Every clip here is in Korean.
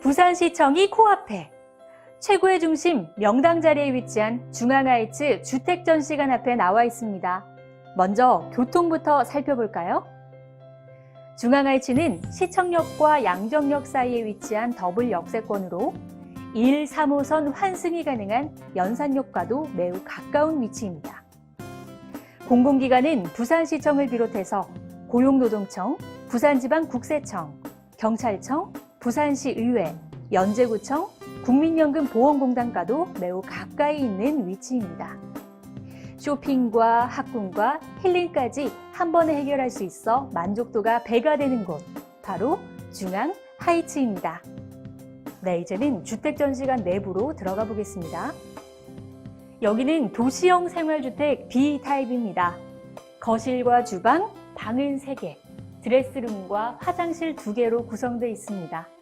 부산시청이 코앞에 최고의 중심 명당 자리에 위치한 중앙하이츠 주택 전시관 앞에 나와 있습니다. 먼저 교통부터 살펴볼까요? 중앙하이츠는 시청역과 양정역 사이에 위치한 더블 역세권으로 1, 3호선 환승이 가능한 연산역과도 매우 가까운 위치입니다. 공공기관은 부산시청을 비롯해서 고용노동청, 부산지방국세청, 경찰청, 부산시 의회, 연제구청, 국민연금보험공단과도 매우 가까이 있는 위치입니다. 쇼핑과 학군과 힐링까지 한 번에 해결할 수 있어 만족도가 배가 되는 곳, 바로 중앙 하이츠입니다. 네, 이제는 주택전시관 내부로 들어가 보겠습니다. 여기는 도시형 생활주택 B타입입니다. 거실과 주방, 방은 3개, 드레스룸과 화장실 2개로 구성되어 있습니다.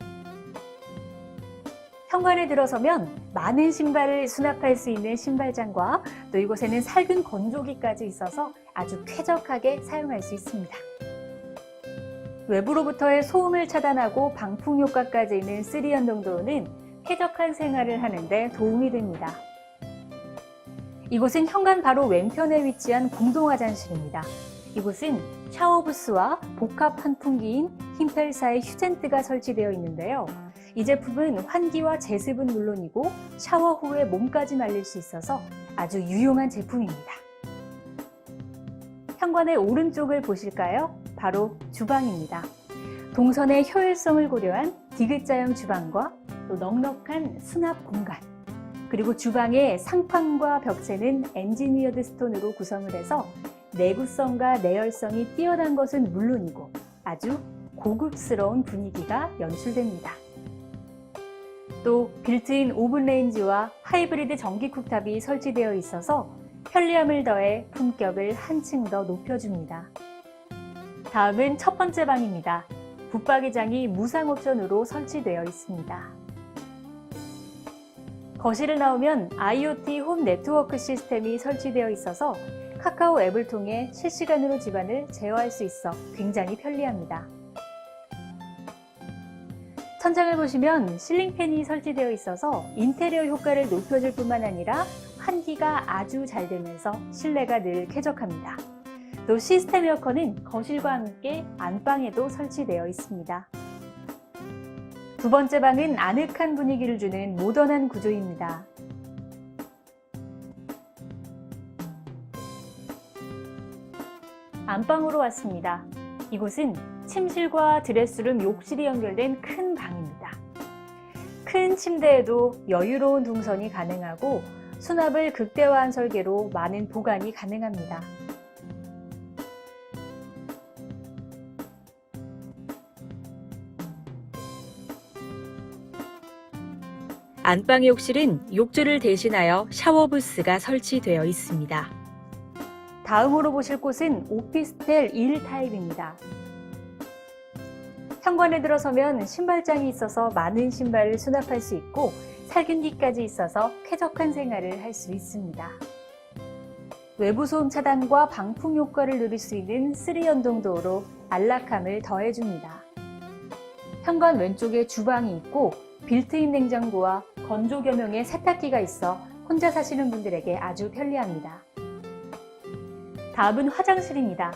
현관에 들어서면 많은 신발을 수납할 수 있는 신발장과 또 이곳에는 살균 건조기까지 있어서 아주 쾌적하게 사용할 수 있습니다. 외부로부터의 소음을 차단하고 방풍 효과까지 있는 3연동 도어는 쾌적한 생활을 하는데 도움이 됩니다. 이곳은 현관 바로 왼편에 위치한 공동 화장실입니다. 이곳은 샤워 부스와 복합 환풍기인 힘펠사의 휴젠트가 설치되어 있는데요. 이 제품은 환기와 제습은 물론이고 샤워 후에 몸까지 말릴 수 있어서 아주 유용한 제품입니다. 현관의 오른쪽을 보실까요? 바로 주방입니다. 동선의 효율성을 고려한 디귿자형 주방과 또 넉넉한 수납 공간 그리고 주방의 상판과 벽체는 엔지니어드 스톤으로 구성을 해서 내구성과 내열성이 뛰어난 것은 물론이고 아주 고급스러운 분위기가 연출됩니다. 또 빌트인 오븐 레인지와 하이브리드 전기 쿡탑이 설치되어 있어서 편리함을 더해 품격을 한층 더 높여줍니다. 다음은 첫 번째 방입니다. 붙박이장이 무상 옵션으로 설치되어 있습니다. 거실을 나오면 IoT 홈 네트워크 시스템이 설치되어 있어서 카카오 앱을 통해 실시간으로 집안을 제어할 수 있어 굉장히 편리합니다. 천장을 보시면 실링팬이 설치되어 있어서 인테리어 효과를 높여줄 뿐만 아니라 환기가 아주 잘 되면서 실내가 늘 쾌적합니다. 또 시스템 에어컨은 거실과 함께 안방에도 설치되어 있습니다. 두 번째 방은 아늑한 분위기를 주는 모던한 구조입니다. 안방으로 왔습니다. 이곳은 침실과 드레스룸, 욕실이 연결된 큰 방입니다. 큰 침대에도 여유로운 동선이 가능하고 수납을 극대화한 설계로 많은 보관이 가능합니다. 안방의 욕실은 욕조를 대신하여 샤워 부스가 설치되어 있습니다. 다음으로 보실 곳은 오피스텔 1 타입입니다. 현관에 들어서면 신발장이 있어서 많은 신발을 수납할 수 있고 살균기까지 있어서 쾌적한 생활을 할 수 있습니다. 외부 소음 차단과 방풍 효과를 누릴 수 있는 3연동 도어로 안락함을 더해줍니다. 현관 왼쪽에 주방이 있고 빌트인 냉장고와 건조 겸용의 세탁기가 있어 혼자 사시는 분들에게 아주 편리합니다. 다음은 화장실입니다.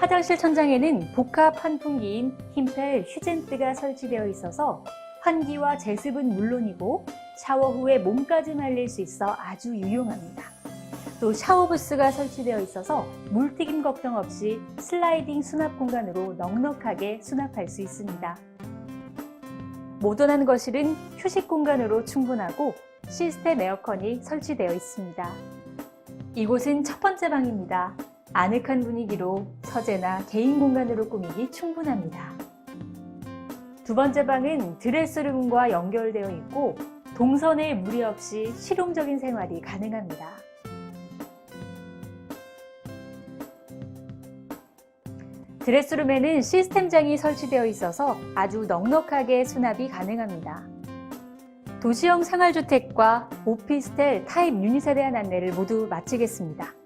화장실 천장에는 복합 환풍기인 힘펠 휴젠트가 설치되어 있어서 환기와 제습은 물론이고 샤워 후에 몸까지 말릴 수 있어 아주 유용합니다. 또 샤워 부스가 설치되어 있어서 물 튀김 걱정 없이 슬라이딩 수납 공간으로 넉넉하게 수납할 수 있습니다. 모던한 거실은 휴식 공간으로 충분하고 시스템 에어컨이 설치되어 있습니다. 이곳은 첫 번째 방입니다. 아늑한 분위기로 서재나 개인 공간으로 꾸미기 충분합니다. 두 번째 방은 드레스룸과 연결되어 있고 동선에 무리 없이 실용적인 생활이 가능합니다. 드레스룸에는 시스템장이 설치되어 있어서 아주 넉넉하게 수납이 가능합니다. 도시형 생활주택과 오피스텔 타입 유닛에 대한 안내를 모두 마치겠습니다.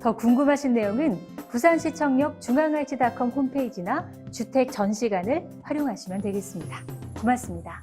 더 궁금하신 내용은 부산시청역 중앙알치닷컴 홈페이지나 주택 전시관을 활용하시면 되겠습니다. 고맙습니다.